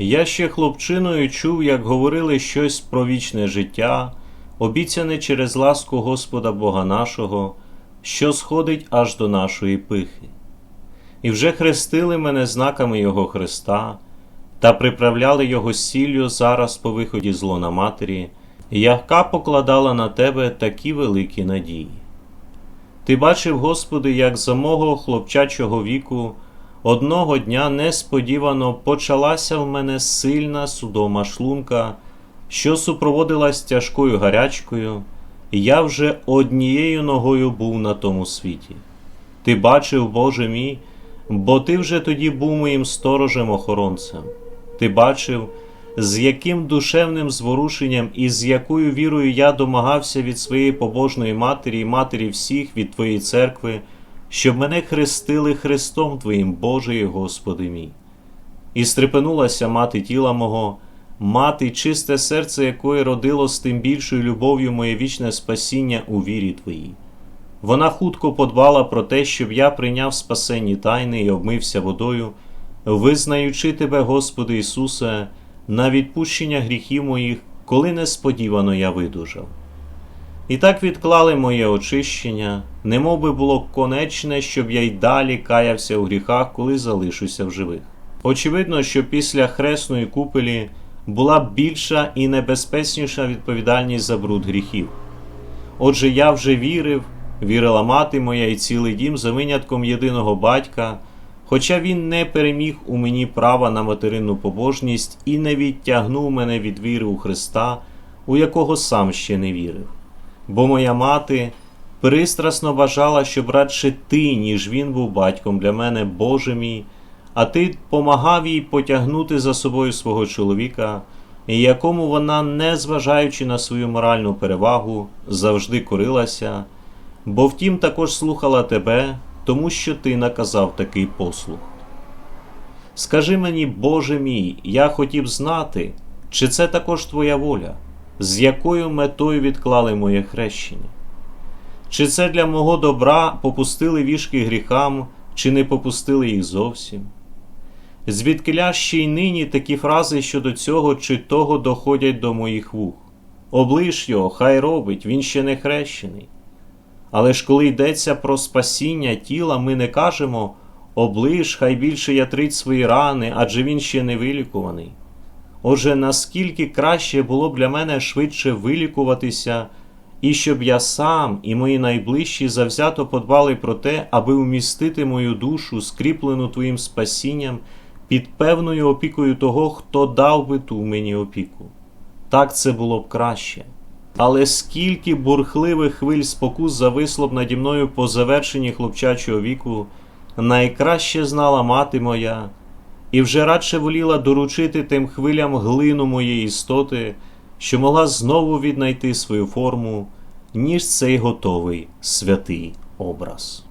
Я ще хлопчиною чув, як говорили щось про вічне життя, обіцяне через ласку Господа Бога нашого, що сходить аж до нашої пихи. І вже хрестили мене знаками Його Христа та приправляли Його сіллю зараз по виході з лона матері, яка покладала на тебе такі великі надії. Ти бачив, Господи, як за мого хлопчачого віку одного дня несподівано почалася в мене сильна судома шлунка, що супроводилась тяжкою гарячкою, і я вже однією ногою був на тому світі. Ти бачив, Боже мій, бо ти вже тоді був моїм сторожем охоронцем. Ти бачив, з яким душевним зворушенням і з якою вірою я домагався від своєї побожної матері і матері всіх від Твоєї церкви, щоб мене хрестили Христом Твоїм, Боже і Господи мій. І стрепенулася мати тіла мого, мати, чисте серце якої родило з тим більшою любов'ю моє вічне спасіння у вірі Твоїй. Вона хутко подбала про те, щоб я прийняв спасенні тайни і обмився водою, визнаючи Тебе, Господи Ісусе, на відпущення гріхів моїх, коли несподівано я видужав. І так відклали моє очищення, немов би було конечне, щоб я й далі каявся у гріхах, коли залишуся в живих. Очевидно, що після хресної купелі була більша і небезпечніша відповідальність за бруд гріхів. Отже, я вже вірив, вірила мати моя і цілий дім за винятком єдиного батька, хоча він не переміг у мені права на материнну побожність і не відтягнув мене від віри у Христа, у якого сам ще не вірив. Бо моя мати пристрасно бажала, щоб радше ти, ніж він був батьком для мене, Боже мій, а ти помагав їй потягнути за собою свого чоловіка, якому вона, не зважаючи на свою моральну перевагу, завжди корилася, бо втім також слухала тебе, тому що ти наказав такий послух. Скажи мені, Боже мій, я хотів знати, чи це також твоя воля, з якою метою відклали моє хрещення? Чи це для мого добра попустили вішки гріхам, чи не попустили їх зовсім? Звідкиля ще й нині такі фрази щодо цього чи того доходять до моїх вух. Облиш його, хай робить, він ще не хрещений. Але ж коли йдеться про спасіння тіла, ми не кажемо облиш, хай більше ятрить свої рани, адже він ще не вилікуваний. Отже, наскільки краще було б для мене швидше вилікуватися, і щоб я сам і мої найближчі завзято подбали про те, аби вмістити мою душу, скріплену Твоїм спасінням, під певною опікою того, хто дав би ту мені опіку. Так це було б краще. Але скільки бурхливих хвиль спокус зависло б наді мною по завершенні хлопчачого віку, найкраще знала мати моя, і вже радше воліла доручити тим хвилям глину моєї істоти, що могла знову віднайти свою форму, ніж цей готовий святий образ.